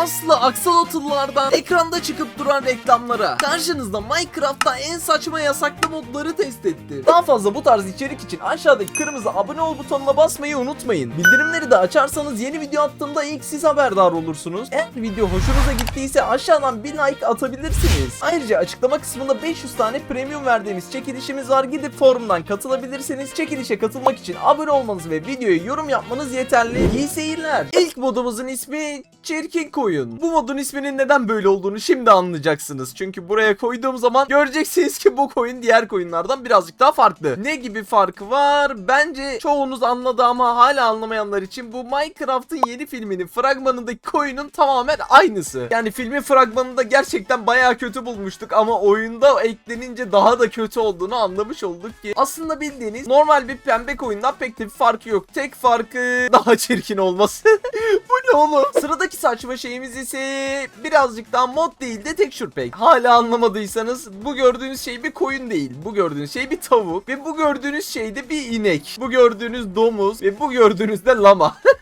kaslı aksolotlulardan ekranda çıkıp duran reklamlara, karşınızda Minecraft'ta en saçma yasaklı modları test etti. Daha fazla bu tarz içerik için aşağıdaki kırmızı abone ol butonuna basmayı unutmayın. Bildirimleri de açarsanız yeni video attığımda ilk siz haberdar olursunuz. Eğer video hoşunuza gittiyse aşağıdan bir like atabilirsiniz. Ayrıca açıklama kısmında 500 tane premium verdiğimiz çekilişimiz var. Gidip forumdan katılabilirsiniz. Çekilişe katılmak için abone olmanız ve videoya yorum yapmanız yeterli. İyi seyirler. İlk modumuzun ismi Çirkin Koyun. Bu modun isminin neden böyle olduğunu şimdi anlayacaksınız. Çünkü buraya koyduğum zaman göreceksiniz ki bu koyun diğer koyunlardan birazcık daha farklı. Ne gibi farkı var? Bence çoğunuz anladı ama hala anlamayanlar için bu Minecraft'ın yeni filminin fragmanındaki koyunun tamamen aynısı. Yani filmin fragmanında gerçekten bayağı kötü bulmuştuk ama oyunda eklenince daha da kötü olduğunu anlamış olduk ki aslında bildiğiniz normal bir pembe koyundan pek de bir farkı yok. Tek farkı daha çirkin olması. bu ne oğlum? Sıradaki saçma şeyimiz ise birazcık daha mod değil de texture pack. Hala anlamadıysanız bu gördüğünüz şey bir koyun değil. Bu gördüğünüz şey bir tavuk ve bu gördüğünüz şey de bir inek. Bu gördüğünüz domuz ve bu gördüğünüz de lama.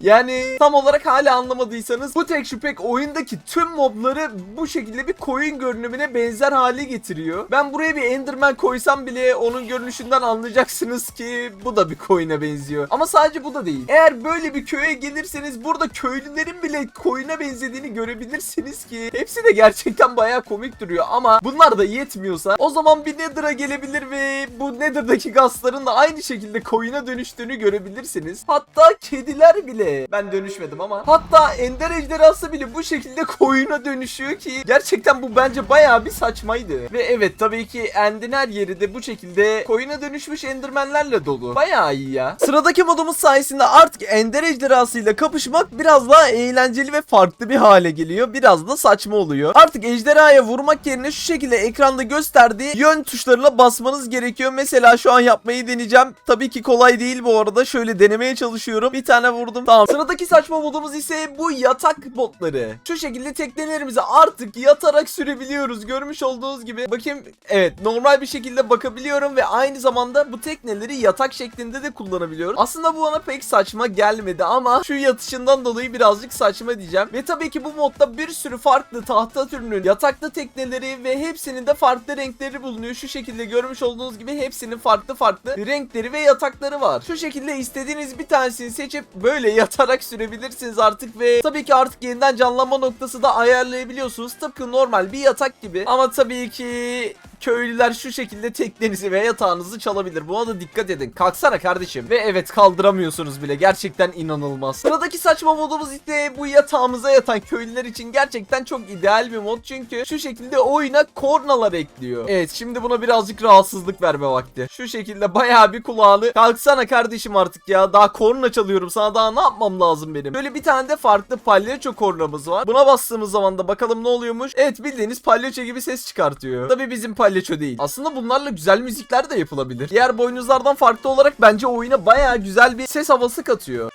Yani tam olarak hala anlamadıysanız bu texture pack oyundaki tüm mobları bu şekilde bir koyun görünümüne benzer hale getiriyor. Ben buraya bir enderman koysam bile onun görünüşünden anlayacaksınız ki bu da bir koyuna benziyor. Ama sadece bu da değil. Eğer böyle bir köye gelirseniz burada köylülerin bile koyuna benzediğini görebilirsiniz ki hepsi de gerçekten bayağı komik duruyor ama bunlar da yetmiyorsa o zaman bir Nether'a gelebilir ve bu Nether'daki gazların da aynı şekilde koyuna dönüştüğünü görebilirsiniz. Hatta kediler bile ben dönüşmedim ama hatta ender ejderhası bile bu şekilde koyuna dönüşüyor ki gerçekten bu bence bayağı bir saçmaydı. Ve evet tabii ki End'in her yeri de bu şekilde koyuna dönüşmüş endermenlerle dolu. Bayağı iyi ya. Sıradaki modumuz sayesinde artık ender ejderhasıyla kapışmak biraz daha eğlenceli ve farklı bir hale geliyor. Biraz da saçma oluyor. Artık ejderhaya vurmak yerine şu şekilde ekranda gösterdiği yön tuşlarına basmanız gerekiyor. Mesela şu an yapmayı deneyeceğim. Tabii ki kolay değil bu arada. Şöyle denemeye çalışıyorum. Bir tane vurdum. Tamam. Sıradaki saçma modumuz ise bu yatak botları. Şu şekilde teknelerimizi artık yatarak sürebiliyoruz. Görmüş olduğunuz gibi. Bakayım. Evet normal bir şekilde bakabiliyorum ve aynı zamanda bu tekneleri yatak şeklinde de kullanabiliyorum. Aslında bu bana pek saçma gelmedi ama şu yatışından dolayı birazcık saçma diyeceğim. Ve tabii ki bu modda bir sürü farklı tahta türünün yataklı tekneleri ve hepsinin de farklı renkleri bulunuyor. Şu şekilde görmüş olduğunuz gibi hepsinin farklı farklı renkleri ve yatakları var. Şu şekilde istediğiniz bir tanesini seçip böyle yatarak sürebilirsiniz artık ve tabii ki artık yeniden canlanma noktası da ayarlayabiliyorsunuz. Tıpkı normal bir yatak gibi. Ama tabii ki köylüler şu şekilde teknenizi ve yatağınızı çalabilir. Buna da dikkat edin. Kalksana kardeşim. Ve evet kaldıramıyorsunuz bile. Gerçekten inanılmaz. Sıradaki saçma modumuz ise bu yatağımıza yatan köylüler için gerçekten çok ideal bir mod. Çünkü şu şekilde oyuna kornalar ekliyor. Evet şimdi buna birazcık rahatsızlık verme vakti. Şu şekilde bayağı bir kulağını kalksana kardeşim artık ya. Daha korna çalıyorum. Sana daha ne yapmam lazım benim? Böyle bir tane de farklı palyaço kornamız var. Buna bastığımız zaman da bakalım ne oluyormuş. Evet bildiğiniz palyaço gibi ses çıkartıyor. Tabii bizim palyaço değil. Aslında bunlarla güzel müzikler de yapılabilir. Diğer boynuzlardan farklı olarak bence oyuna bayağı güzel bir ses havası katıyor.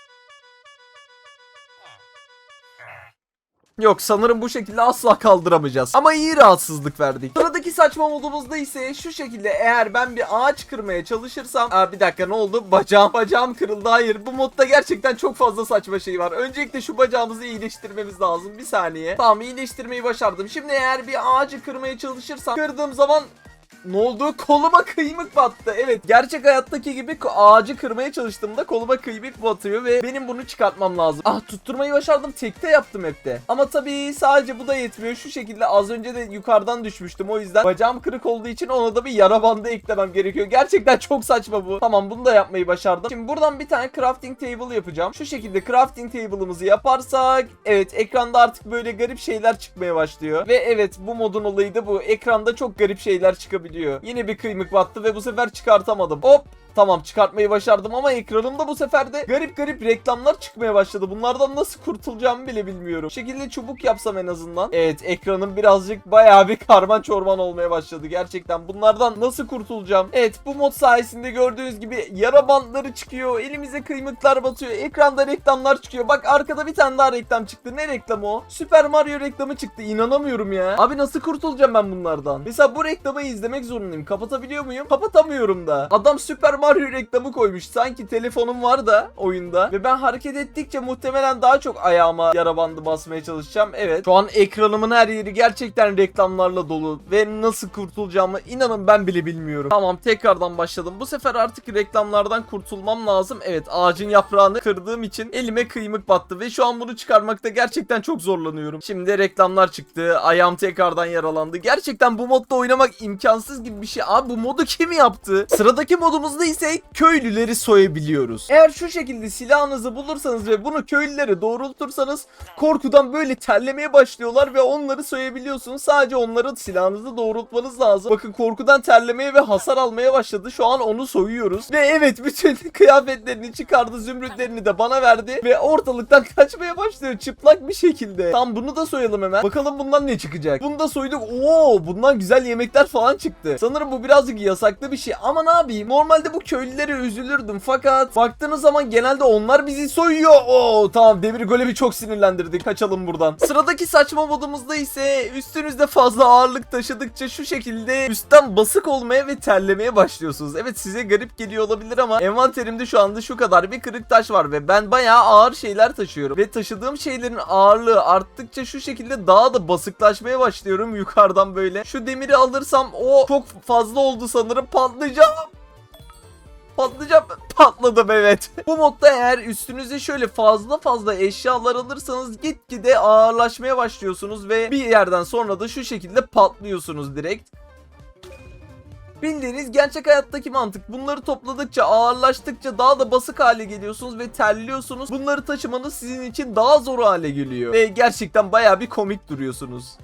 Yok sanırım bu şekilde asla kaldıramayacağız. Ama iyi rahatsızlık verdik. Sıradaki saçma modumuzda ise şu şekilde eğer ben bir ağaç kırmaya çalışırsam... Aa, bir dakika ne oldu? Bacağım bacağım kırıldı. Hayır bu modda gerçekten çok fazla saçma şey var. Öncelikle şu bacağımızı iyileştirmemiz lazım. Bir saniye. Tamam iyileştirmeyi başardım. Şimdi eğer bir ağacı kırmaya çalışırsam kırdığım zaman ne oldu? Koluma kıymık battı. Evet gerçek hayattaki gibi ağacı kırmaya çalıştığımda koluma kıymık batıyor ve benim bunu çıkartmam lazım. Ah tutturmayı başardım. Tekte yaptım hep de. Ama tabii sadece bu da yetmiyor. Şu şekilde az önce de yukarıdan düşmüştüm. O yüzden bacağım kırık olduğu için ona da bir yara bandı eklemem gerekiyor. Gerçekten çok saçma bu. Tamam bunu da yapmayı başardım. Şimdi buradan bir tane crafting table yapacağım. Şu şekilde crafting table'ımızı yaparsak evet ekranda artık böyle garip şeyler çıkmaya başlıyor. Ve evet bu modun olayı da bu. Ekranda çok garip şeyler çıkabiliyor. Yine bir kıymık battı ve bu sefer çıkartamadım. Hop Tamam çıkartmayı başardım ama ekranımda bu sefer de garip garip reklamlar çıkmaya başladı. Bunlardan nasıl kurtulacağımı bile bilmiyorum. Bu şekilde çubuk yapsam en azından. Evet ekranım birazcık bayağı bir karman çorman olmaya başladı. Gerçekten bunlardan nasıl kurtulacağım? Evet bu mod sayesinde gördüğünüz gibi yara bantları çıkıyor. Elimize kıymıklar batıyor. Ekranda reklamlar çıkıyor. Bak arkada bir tane daha reklam çıktı. Ne reklamı o? Super Mario reklamı çıktı. İnanamıyorum ya. Abi nasıl kurtulacağım ben bunlardan? Mesela bu reklamı izlemek zorundayım. Kapatabiliyor muyum? Kapatamıyorum da. Adam Super Mario reklamı koymuş. Sanki telefonum var da oyunda. Ve ben hareket ettikçe muhtemelen daha çok ayağıma yara bandı basmaya çalışacağım. Evet. Şu an ekranımın her yeri gerçekten reklamlarla dolu. Ve nasıl kurtulacağımı inanın ben bile bilmiyorum. Tamam tekrardan başladım. Bu sefer artık reklamlardan kurtulmam lazım. Evet ağacın yaprağını kırdığım için elime kıymık battı. Ve şu an bunu çıkarmakta gerçekten çok zorlanıyorum. Şimdi reklamlar çıktı. Ayağım tekrardan yaralandı. Gerçekten bu modda oynamak imkansız gibi bir şey. Abi bu modu kim yaptı? Sıradaki modumuzda ise köylüleri soyabiliyoruz. Eğer şu şekilde silahınızı bulursanız ve bunu köylülere doğrultursanız korkudan böyle terlemeye başlıyorlar ve onları soyabiliyorsunuz. Sadece onları silahınızı doğrultmanız lazım. Bakın korkudan terlemeye ve hasar almaya başladı. Şu an onu soyuyoruz. Ve evet bütün kıyafetlerini çıkardı. Zümrütlerini de bana verdi. Ve ortalıktan kaçmaya başlıyor çıplak bir şekilde. Tam bunu da soyalım hemen. Bakalım bundan ne çıkacak. Bunu da soyduk. Oo bundan güzel yemekler falan çıktı. Sanırım bu birazcık yasaklı bir şey. Ama ne yapayım? Normalde bu köylülere üzülürdüm. Fakat baktığınız zaman genelde onlar bizi soyuyor. Oo tamam demir golemi çok sinirlendirdik. Kaçalım buradan. Sıradaki saçma modumuzda ise üstünüzde fazla ağırlık taşıdıkça şu şekilde üstten basık olmaya ve terlemeye başlıyorsunuz. Evet size garip geliyor olabilir ama envanterimde şu anda şu kadar bir kırık taş var ve ben bayağı ağır şeyler taşıyorum. Ve taşıdığım şeylerin ağırlığı arttıkça şu şekilde daha da basıklaşmaya başlıyorum yukarıdan böyle. Şu demiri alırsam o çok fazla oldu sanırım patlayacağım. Patlayacağım. Patladım evet. Bu modda eğer üstünüze şöyle fazla fazla eşyalar alırsanız gitgide ağırlaşmaya başlıyorsunuz ve bir yerden sonra da şu şekilde patlıyorsunuz direkt. Bildiğiniz gerçek hayattaki mantık. Bunları topladıkça, ağırlaştıkça daha da basık hale geliyorsunuz ve terliyorsunuz. Bunları taşımanız sizin için daha zor hale geliyor. Ve gerçekten baya bir komik duruyorsunuz.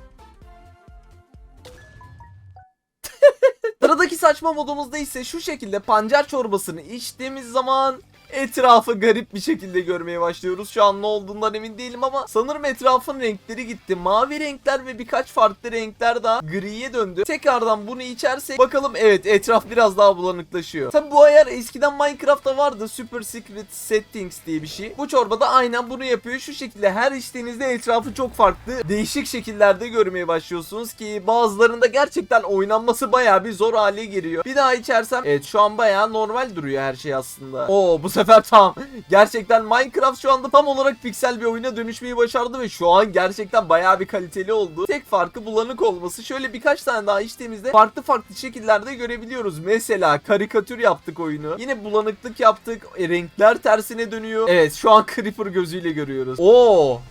Sıradaki saçma modumuzda ise şu şekilde pancar çorbasını içtiğimiz zaman etrafı garip bir şekilde görmeye başlıyoruz. Şu an ne olduğundan emin değilim ama sanırım etrafın renkleri gitti. Mavi renkler ve birkaç farklı renkler daha griye döndü. Tekrardan bunu içersek bakalım evet etraf biraz daha bulanıklaşıyor. Tabi bu ayar eskiden Minecraft'ta vardı. Super Secret Settings diye bir şey. Bu çorbada aynen bunu yapıyor. Şu şekilde her içtiğinizde etrafı çok farklı değişik şekillerde görmeye başlıyorsunuz ki bazılarında gerçekten oynanması baya bir zor hale geliyor. Bir daha içersem evet şu an baya normal duruyor her şey aslında. Oo bu sefer tam. Gerçekten Minecraft şu anda tam olarak piksel bir oyuna dönüşmeyi başardı ve şu an gerçekten baya bir kaliteli oldu. Tek farkı bulanık olması. Şöyle birkaç tane daha içtiğimizde farklı farklı şekillerde görebiliyoruz. Mesela karikatür yaptık oyunu. Yine bulanıklık yaptık. E, renkler tersine dönüyor. Evet şu an Creeper gözüyle görüyoruz. Oo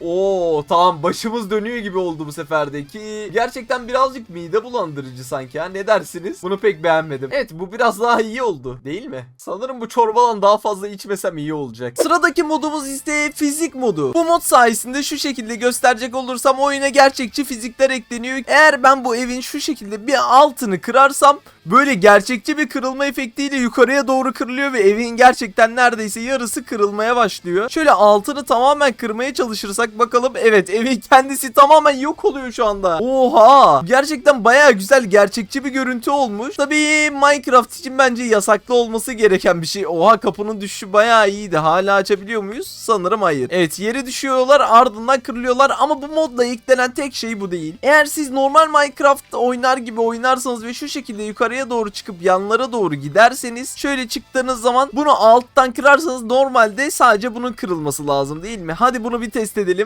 Oo tamam başımız dönüyor gibi oldu bu seferdeki. Gerçekten birazcık mide bulandırıcı sanki ha ne dersiniz? Bunu pek beğenmedim. Evet bu biraz daha iyi oldu değil mi? Sanırım bu çorbadan daha fazla içmesem iyi olacak. Sıradaki modumuz ise fizik modu. Bu mod sayesinde şu şekilde gösterecek olursam oyuna gerçekçi fizikler ekleniyor. Eğer ben bu evin şu şekilde bir altını kırarsam böyle gerçekçi bir kırılma efektiyle yukarıya doğru kırılıyor ve evin gerçekten neredeyse yarısı kırılmaya başlıyor. Şöyle altını tamamen kırmaya çalışırsak bakalım evet evin kendisi tamamen yok oluyor şu anda. Oha gerçekten baya güzel gerçekçi bir görüntü olmuş. Tabii Minecraft için bence yasaklı olması gereken bir şey. Oha kapının düşüşü baya iyiydi. Hala açabiliyor muyuz? Sanırım hayır. Evet yere düşüyorlar ardından kırılıyorlar ama bu modla eklenen tek şey bu değil. Eğer siz normal Minecraft oynar gibi oynarsanız ve şu şekilde yukarıya doğru çıkıp yanlara doğru giderseniz şöyle çıktığınız zaman bunu alttan kırarsanız normalde sadece bunun kırılması lazım değil mi? Hadi bunu bir test edelim.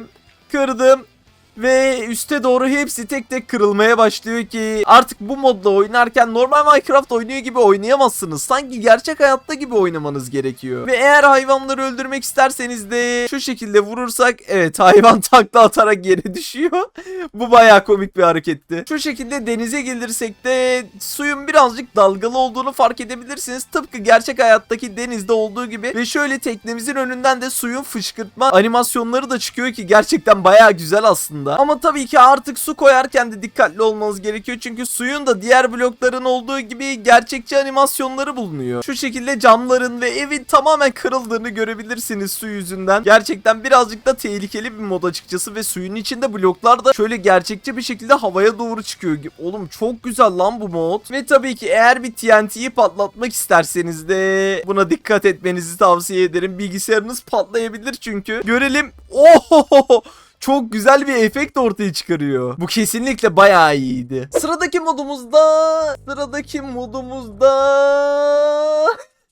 Kırdım. Ve üste doğru hepsi tek tek kırılmaya başlıyor ki artık bu modda oynarken normal Minecraft oynuyor gibi oynayamazsınız. Sanki gerçek hayatta gibi oynamanız gerekiyor. Ve eğer hayvanları öldürmek isterseniz de şu şekilde vurursak evet hayvan takla atarak yere düşüyor. bu baya komik bir hareketti. Şu şekilde denize gelirsek de suyun birazcık dalgalı olduğunu fark edebilirsiniz. Tıpkı gerçek hayattaki denizde olduğu gibi ve şöyle teknemizin önünden de suyun fışkırtma animasyonları da çıkıyor ki gerçekten baya güzel aslında. Ama tabii ki artık su koyarken de dikkatli olmanız gerekiyor. Çünkü suyun da diğer blokların olduğu gibi gerçekçi animasyonları bulunuyor. Şu şekilde camların ve evin tamamen kırıldığını görebilirsiniz su yüzünden. Gerçekten birazcık da tehlikeli bir mod açıkçası ve suyun içinde bloklar da şöyle gerçekçi bir şekilde havaya doğru çıkıyor. Oğlum çok güzel lan bu mod. Ve tabii ki eğer bir TNT'yi patlatmak isterseniz de buna dikkat etmenizi tavsiye ederim. Bilgisayarınız patlayabilir çünkü. Görelim. Oho! Çok güzel bir efekt ortaya çıkarıyor. Bu kesinlikle bayağı iyiydi. Sıradaki modumuzda sıradaki modumuzda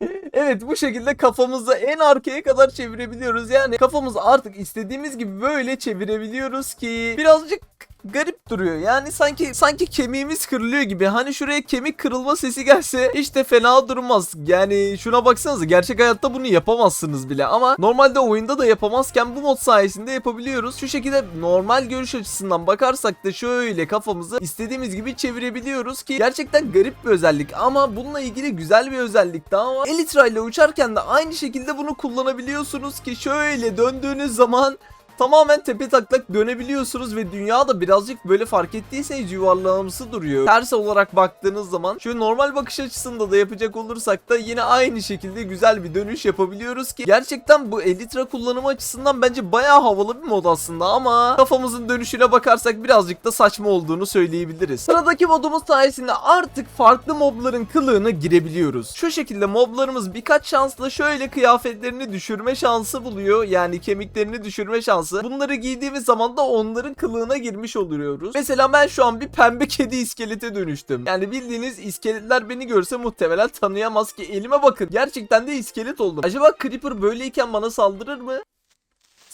Evet bu şekilde kafamızı en arkaya kadar çevirebiliyoruz. Yani kafamızı artık istediğimiz gibi böyle çevirebiliyoruz ki birazcık garip duruyor. Yani sanki sanki kemiğimiz kırılıyor gibi. Hani şuraya kemik kırılma sesi gelse hiç de fena durmaz. Yani şuna baksanıza gerçek hayatta bunu yapamazsınız bile ama normalde oyunda da yapamazken bu mod sayesinde yapabiliyoruz. Şu şekilde normal görüş açısından bakarsak da şöyle kafamızı istediğimiz gibi çevirebiliyoruz ki gerçekten garip bir özellik ama bununla ilgili güzel bir özellik daha var. Elytra ile uçarken de aynı şekilde bunu kullanabiliyorsunuz ki şöyle döndüğünüz zaman tamamen tepe taklak dönebiliyorsunuz ve dünya da birazcık böyle fark ettiyseniz yuvarlağımsı duruyor. Ters olarak baktığınız zaman şu normal bakış açısında da yapacak olursak da yine aynı şekilde güzel bir dönüş yapabiliyoruz ki gerçekten bu Elytra kullanımı açısından bence bayağı havalı bir mod aslında ama kafamızın dönüşüne bakarsak birazcık da saçma olduğunu söyleyebiliriz. Sıradaki modumuz sayesinde artık farklı mobların kılığına girebiliyoruz. Şu şekilde moblarımız birkaç şansla şöyle kıyafetlerini düşürme şansı buluyor. Yani kemiklerini düşürme şansı. Bunları giydiğimiz zaman da onların kılığına girmiş oluyoruz. Mesela ben şu an bir pembe kedi iskelete dönüştüm. Yani bildiğiniz iskeletler beni görse muhtemelen tanıyamaz ki elime bakın. Gerçekten de iskelet oldum. Acaba Creeper böyleyken bana saldırır mı?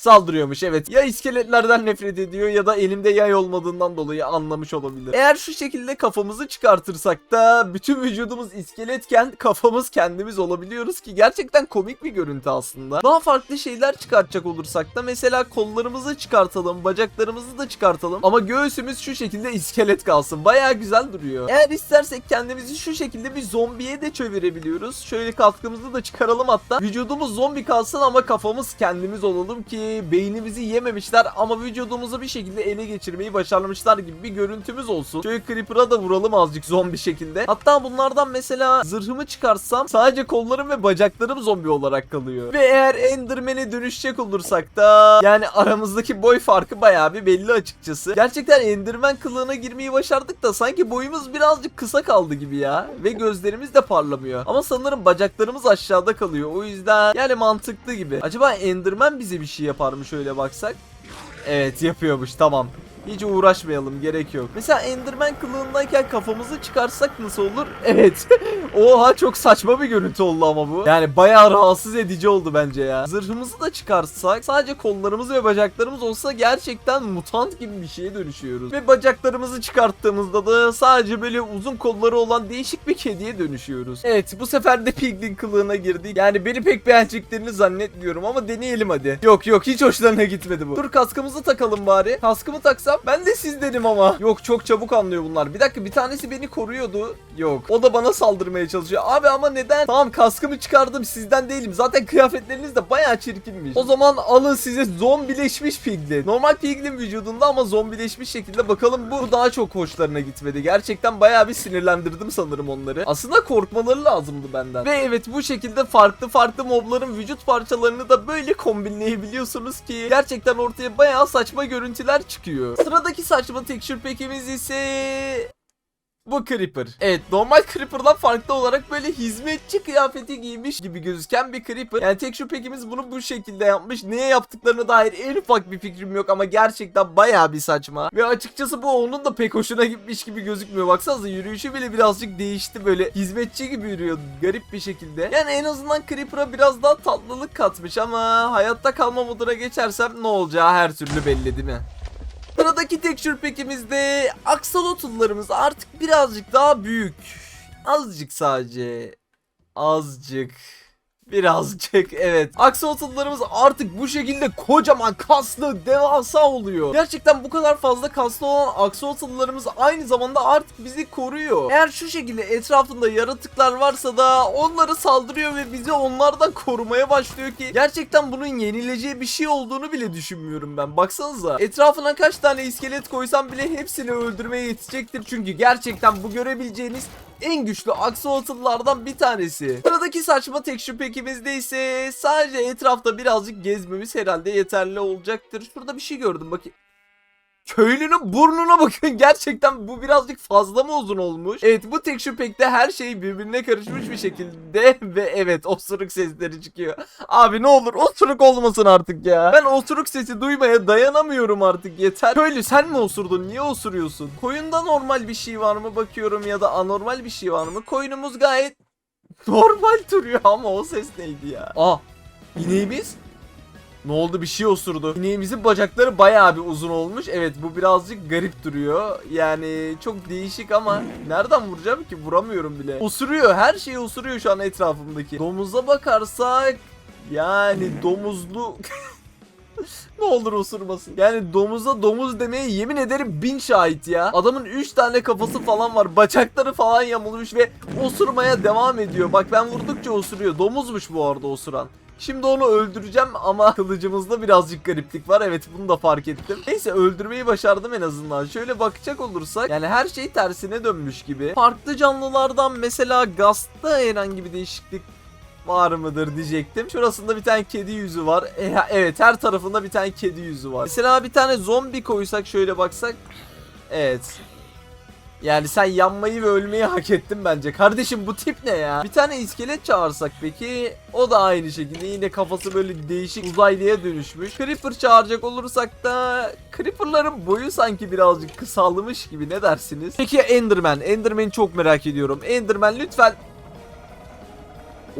Saldırıyormuş evet. Ya iskeletlerden nefret ediyor ya da elimde yay olmadığından dolayı anlamış olabilir. Eğer şu şekilde kafamızı çıkartırsak da bütün vücudumuz iskeletken kafamız kendimiz olabiliyoruz ki gerçekten komik bir görüntü aslında. Daha farklı şeyler çıkartacak olursak da mesela kollarımızı çıkartalım, bacaklarımızı da çıkartalım ama göğsümüz şu şekilde iskelet kalsın. Baya güzel duruyor. Eğer istersek kendimizi şu şekilde bir zombiye de çevirebiliyoruz. Şöyle katkımızı da çıkaralım hatta. Vücudumuz zombi kalsın ama kafamız kendimiz olalım ki beynimizi yememişler ama vücudumuzu bir şekilde ele geçirmeyi başarmışlar gibi bir görüntümüz olsun. Şöyle Creeper'a da vuralım azıcık zombi şekilde. Hatta bunlardan mesela zırhımı çıkarsam sadece kollarım ve bacaklarım zombi olarak kalıyor. Ve eğer Enderman'e dönüşecek olursak da yani aramızdaki boy farkı bayağı bir belli açıkçası. Gerçekten Enderman kılığına girmeyi başardık da sanki boyumuz birazcık kısa kaldı gibi ya. Ve gözlerimiz de parlamıyor. Ama sanırım bacaklarımız aşağıda kalıyor. O yüzden yani mantıklı gibi. Acaba Enderman bize bir şey yapar mı şöyle baksak? Evet yapıyormuş tamam. Hiç uğraşmayalım gerek yok. Mesela Enderman kılığındayken kafamızı çıkarsak nasıl olur? Evet. Oha çok saçma bir görüntü oldu ama bu. Yani bayağı rahatsız edici oldu bence ya. Zırhımızı da çıkarsak sadece kollarımız ve bacaklarımız olsa gerçekten mutant gibi bir şeye dönüşüyoruz. Ve bacaklarımızı çıkarttığımızda da sadece böyle uzun kolları olan değişik bir kediye dönüşüyoruz. Evet bu sefer de piglin kılığına girdik. Yani beni pek beğeneceklerini zannetmiyorum ama deneyelim hadi. Yok yok hiç hoşlarına gitmedi bu. Dur kaskımızı takalım bari. Kaskımı taksam ben de siz dedim ama. Yok çok çabuk anlıyor bunlar. Bir dakika bir tanesi beni koruyordu. Yok. O da bana saldırmaya çalışıyor. Abi ama neden? Tamam kaskımı çıkardım sizden değilim. Zaten kıyafetleriniz de bayağı çirkinmiş. O zaman alın size zombileşmiş piglin. Normal piglin vücudunda ama zombileşmiş şekilde bakalım bu daha çok hoşlarına gitmedi. Gerçekten bayağı bir sinirlendirdim sanırım onları. Aslında korkmaları lazımdı benden. Ve evet bu şekilde farklı farklı mobların vücut parçalarını da böyle kombinleyebiliyorsunuz ki gerçekten ortaya bayağı saçma görüntüler çıkıyor. Sıradaki saçma texture pack'imiz ise bu Creeper. Evet normal Creeper'dan farklı olarak böyle hizmetçi kıyafeti giymiş gibi gözüken bir Creeper. Yani texture pack'imiz bunu bu şekilde yapmış. Neye yaptıklarına dair en ufak bir fikrim yok ama gerçekten bayağı bir saçma. Ve açıkçası bu onun da pek hoşuna gitmiş gibi gözükmüyor. Baksanıza yürüyüşü bile birazcık değişti böyle hizmetçi gibi yürüyor garip bir şekilde. Yani en azından Creeper'a biraz daha tatlılık katmış ama hayatta kalma moduna geçersem ne olacağı her türlü belli değil mi? Sıradaki texture pack'imizde axolotllarımız artık birazcık daha büyük. Azıcık sadece. Azıcık. Birazcık evet. Axolotllarımız artık bu şekilde kocaman kaslı devasa oluyor. Gerçekten bu kadar fazla kaslı olan axolotllarımız aynı zamanda artık bizi koruyor. Eğer şu şekilde etrafında yaratıklar varsa da onları saldırıyor ve bizi onlardan korumaya başlıyor ki gerçekten bunun yenileceği bir şey olduğunu bile düşünmüyorum ben. Baksanıza etrafına kaç tane iskelet koysam bile hepsini öldürmeye yetecektir. Çünkü gerçekten bu görebileceğiniz en güçlü axolotllardan bir tanesi. Sıradaki saçma texture pack'imizde ise sadece etrafta birazcık gezmemiz herhalde yeterli olacaktır. Şurada bir şey gördüm bakayım. Köylünün burnuna bakın. Gerçekten bu birazcık fazla mı uzun olmuş? Evet bu tek şu pekte her şey birbirine karışmış bir şekilde ve evet osuruk sesleri çıkıyor. Abi ne olur osuruk olmasın artık ya. Ben osuruk sesi duymaya dayanamıyorum artık yeter. Köylü sen mi osurdun? Niye osuruyorsun? Koyunda normal bir şey var mı bakıyorum ya da anormal bir şey var mı? Koyunumuz gayet normal duruyor ama o ses neydi ya? Aa ineğimiz? Ne oldu bir şey osurdu. İneğimizin bacakları bayağı bir uzun olmuş. Evet bu birazcık garip duruyor. Yani çok değişik ama nereden vuracağım ki vuramıyorum bile. Osuruyor her şeyi osuruyor şu an etrafımdaki. Domuza bakarsak yani domuzlu ne olur osurmasın. Yani domuza domuz demeye yemin ederim bin şahit ya. Adamın 3 tane kafası falan var. Bacakları falan yamulmuş ve osurmaya devam ediyor. Bak ben vurdukça osuruyor. Domuzmuş bu arada osuran. Şimdi onu öldüreceğim ama kılıcımızda birazcık gariplik var. Evet bunu da fark ettim. Neyse öldürmeyi başardım en azından. Şöyle bakacak olursak yani her şey tersine dönmüş gibi. Farklı canlılardan mesela Gast'ta herhangi bir değişiklik var mıdır diyecektim. Şurasında bir tane kedi yüzü var. E, evet her tarafında bir tane kedi yüzü var. Mesela bir tane zombi koysak şöyle baksak. Evet. Yani sen yanmayı ve ölmeyi hak ettin bence. Kardeşim bu tip ne ya? Bir tane iskelet çağırsak peki? O da aynı şekilde yine kafası böyle değişik uzaylıya dönüşmüş. Creeper çağıracak olursak da Creeper'ların boyu sanki birazcık kısalmış gibi ne dersiniz? Peki Enderman? Enderman'i çok merak ediyorum. Enderman lütfen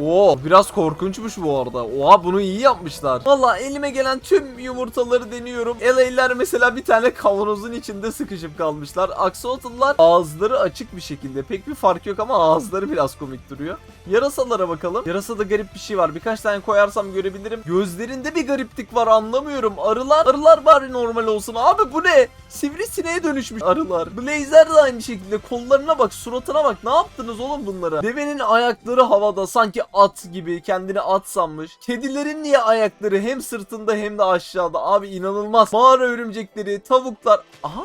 Oo biraz korkunçmuş bu arada. Oha bunu iyi yapmışlar. Valla elime gelen tüm yumurtaları deniyorum. LA'ler mesela bir tane kavanozun içinde sıkışıp kalmışlar. Axolotl'lar ağızları açık bir şekilde. Pek bir fark yok ama ağızları biraz komik duruyor. Yarasalara bakalım. Yarasada garip bir şey var. Birkaç tane koyarsam görebilirim. Gözlerinde bir gariplik var anlamıyorum. Arılar, arılar bari normal olsun. Abi bu ne? Sivrisineğe dönüşmüş arılar. Blazer de aynı şekilde. Kollarına bak, suratına bak. Ne yaptınız oğlum bunlara? Devenin ayakları havada sanki at gibi kendini at sanmış. Kedilerin niye ayakları hem sırtında hem de aşağıda? Abi inanılmaz. Mağara örümcekleri, tavuklar. Aha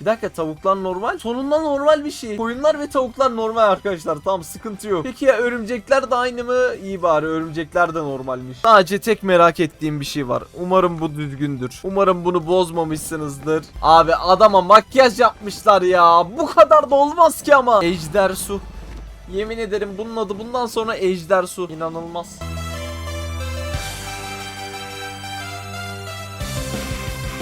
bir dakika tavuklar normal. Sonunda normal bir şey. Koyunlar ve tavuklar normal arkadaşlar. Tamam sıkıntı yok. Peki ya örümcekler de aynı mı? İyi bari örümcekler de normalmiş. Sadece tek merak ettiğim bir şey var. Umarım bu düzgündür. Umarım bunu bozmamışsınızdır. Abi adama makyaj yapmışlar ya. Bu kadar da olmaz ki ama. Ejder su. Yemin ederim bunun adı bundan sonra Ejder su. İnanılmaz.